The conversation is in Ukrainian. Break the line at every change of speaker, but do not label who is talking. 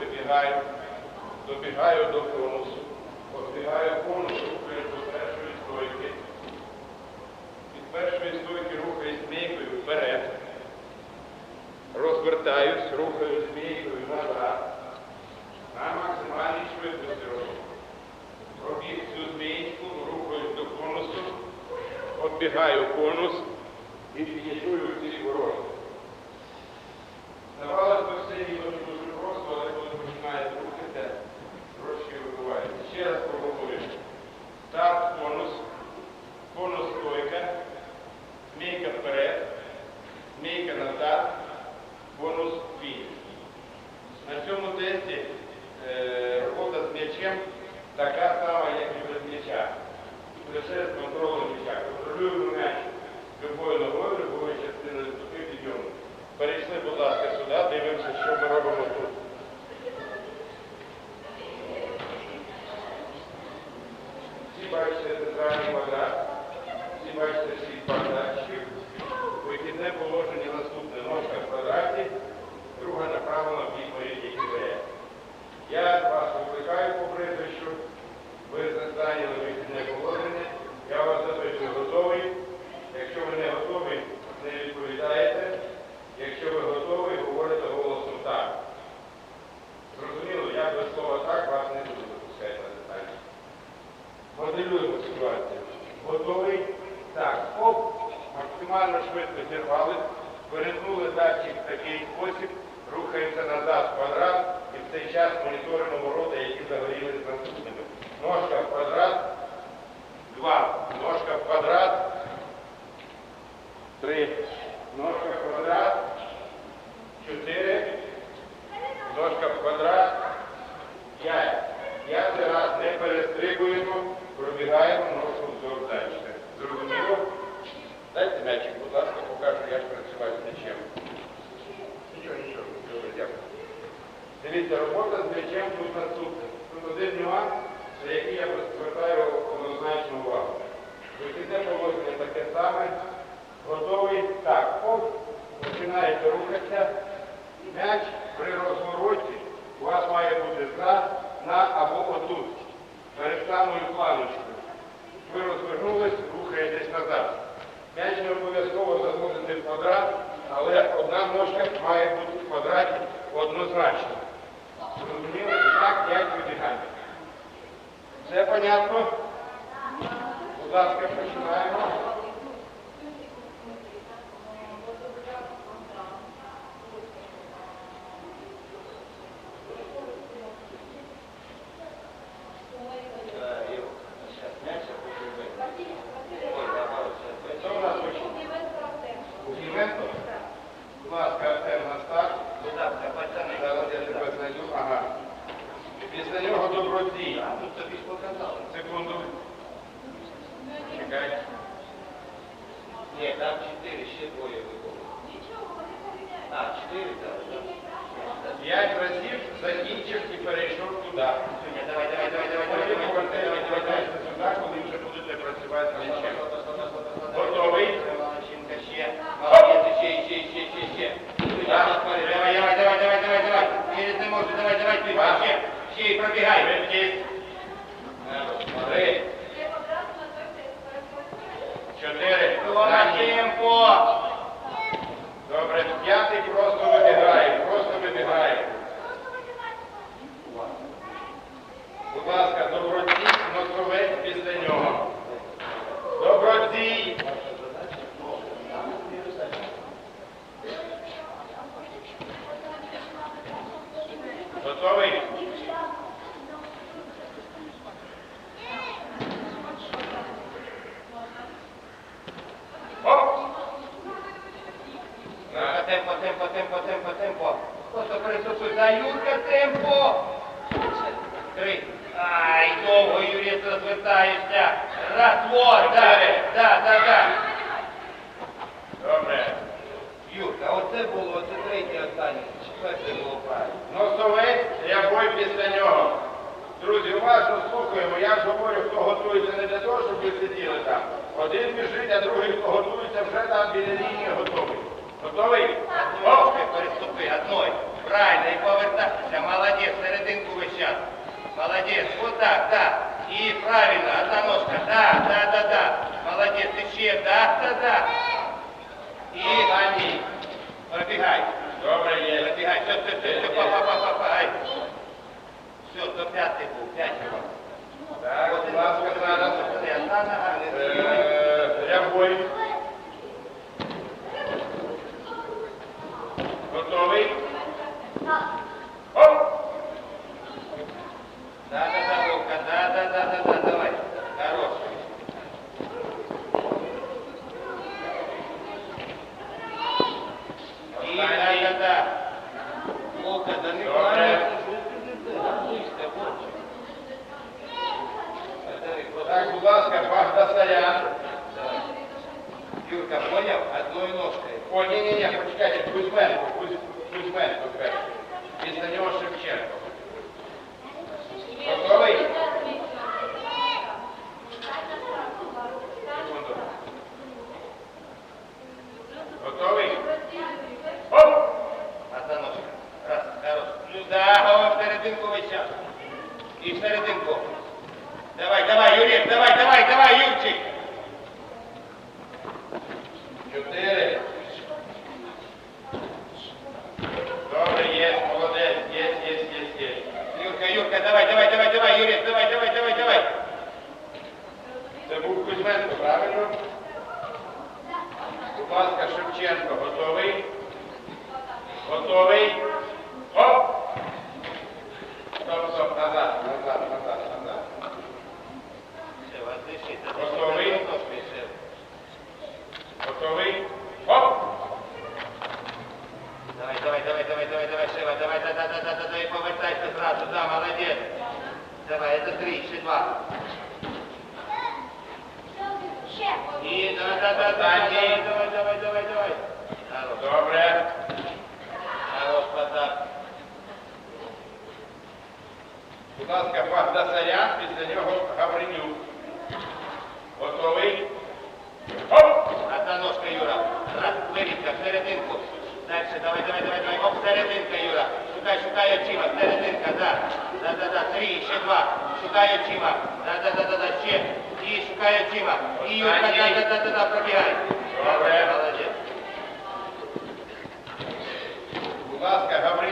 добігаю, добігаю до конусу, оббігаю до першої стойки. Від першої стойки рухаюсь змійкою вперед. Розвертаюсь, рухаюсь змійкою назад. На максимальній швидкості роблю. Пробіг цю змійку, рухаюсь до конусу, оббігаю конус і фінішую ці ворота. Перейшли, будь ласка, сюди, дивимося, що ми робимо тут. Всі бачите центральний квадрат, всі бачите шість квадратчиків. Вихідне положення наступне. Ножка в квадраті, друга направлена в моєї ідеї. Я вас викликаю по прізвищу, ви зайняли вихідне положення, я вас запитую, готовий. Якщо ви не готові, не відповідаєте. Якщо ви готові, говорите голосом так. Зрозуміло, я без слова так вас не буду запускати на деталі. Моделюємо ситуацію. Готовий? Так. Оп, максимально швидко зірвали, перетнули датчик в такий спосіб, рухаємося назад в квадрат і в цей час моніторимо ворота, які загорілись наступними. Ножка в квадрат, два. Ножка в квадрат, три. Ножка в квадрат, чотири. Ножка в квадрат, п'ять. П'ятий раз не перестрибуємо, пробігаємо ножку вздовж дальше. Зрозуміло? Дайте м'ячик, будь ласка, покажу, як працювати з м'ячем. Нічого, нічого, добре, дякую. Дивіться, робота з м'ячем тут наступна. Тут один нюанс, на який я звертаю однозначно увагу. Вихідне положення таке саме. Готовий? Так, оп, починаєте рухатися. М'яч при розвороті у вас має бути за, на або отут, перед самою планочкою. Ви розвернулись, рухаєтесь назад. М'яч не обов'язково заносити в квадрат, але одна ножка має бути в квадраті однозначно. Зрозуміли? І так 5 вибігань. Все понятно? Будь ласка, починаємо. Хто у нас почне? Кузнєменко? Будь ласка, Артем на старт.
Будь ласка, пацани.
Зараз я тебе знайду. Ага. Після нього добродій.
А тут тобі ж показали.
Секунду. Чекай.
Ні, там чотири, ще двоє виходить. А, чотири, так.
П'ять разів закінчив і перейшов туди.
Давай, давай, давай, давай, давай, давай,
давай,
давай,
давай,
давай, давай, давай.
сюди, коли вже будете працювати з м'ячем. Готовий?
4.
Філона
Тімко.
Добре, п'ятий просто вибігає, просто вибігає. Будь ласка, добродій, носовець. На.
Темпо, темпо, темпо, темпо, темпо. Просто переступи. За Юрка, темпо. Три. Ай, довго, Юрій, розвертаєшся. Раз, вот, да, да, да, да.
Добре.
Юрка, оце було, оце третє останнє. Четверте було правильно.
Носовець, рябой після нього. Друзі, уважно слухаємо. Я ж говорю, хто готується не для того, щоб ви сиділи там. Один біжить, а другий, хто готується, вже там біля лінії готовий. Готовий? Оп!
Переступи, одной. Правильно, і повертайся. Молодець, серединку весь час. Молодець, вот так, да. І правильно, одна ножка, да, да, да, да. Молодець, ще, да, да, да. І Ані, пробігай.
Добре, є.
Пробігай, все, все, все, все, па, па, па, па. Все, то п'ятий був, п'ять його.
Так, будь ласка, зараз.
Одна нога, не згибай.
Е, Рябой. Готовий? Оп!
Да, да, да, Вовка, да, да, да, да, да, давай. Хорош. И, да, да, да. Вовка, да не
Добре.
правильно.
Так, будь ласка, Багдасарян.
Юрка, понял? Одной ножкой.
О, ні-ні-ні, почекайте, Кузьменко, Кузь- Кузьменко перший. Після нього Шевченко. Готовий? Секунду. Готовий? Оп!
Одна ножка. Раз, хорош. Ну да, о, в серединку весь час. І в серединку. Давай, давай, Юрик, давай, давай, давай, Юрчик.
Чотири. Добре, є, молодець, є, є, є, є.
Юрка, Юрка, давай, давай, давай, давай, Юрик, давай, давай, давай, давай.
Це був Кузьменко, правильно? Будь ласка, Шевченко, готовий? Готовий? Оп! Стоп, стоп, назад, назад, назад, назад.
Все, возвыши, это
Готовый? Готовий? Оп!
Давай, давай, давай, давай, давай, давай, Шева, давай, да, да, да, да, да, да, повертайся сразу, да, молодец. Давай, это три, еще два. И, да, да, да, да, давай, давай, давай, давай, давай. Хорош,
Добре.
хорош, Потап.
Будь ласка, Багдасарян, після нього Гавринюк. Готовий? Оп!
Одна Юра. Раз, вирівка, серединку. Дальше, давай, давай, давай, давай. Оп, серединка, Юра. Шукай, шукай очима, серединка, да. Да, да, да, три, ще два. Шукай очима. Да, да, да, да, да, ще. І шукай очима. І Юрка, да, да, да, да, да, пробігай.
Добре.
Молодець.
Будь ласка, Гавринюк.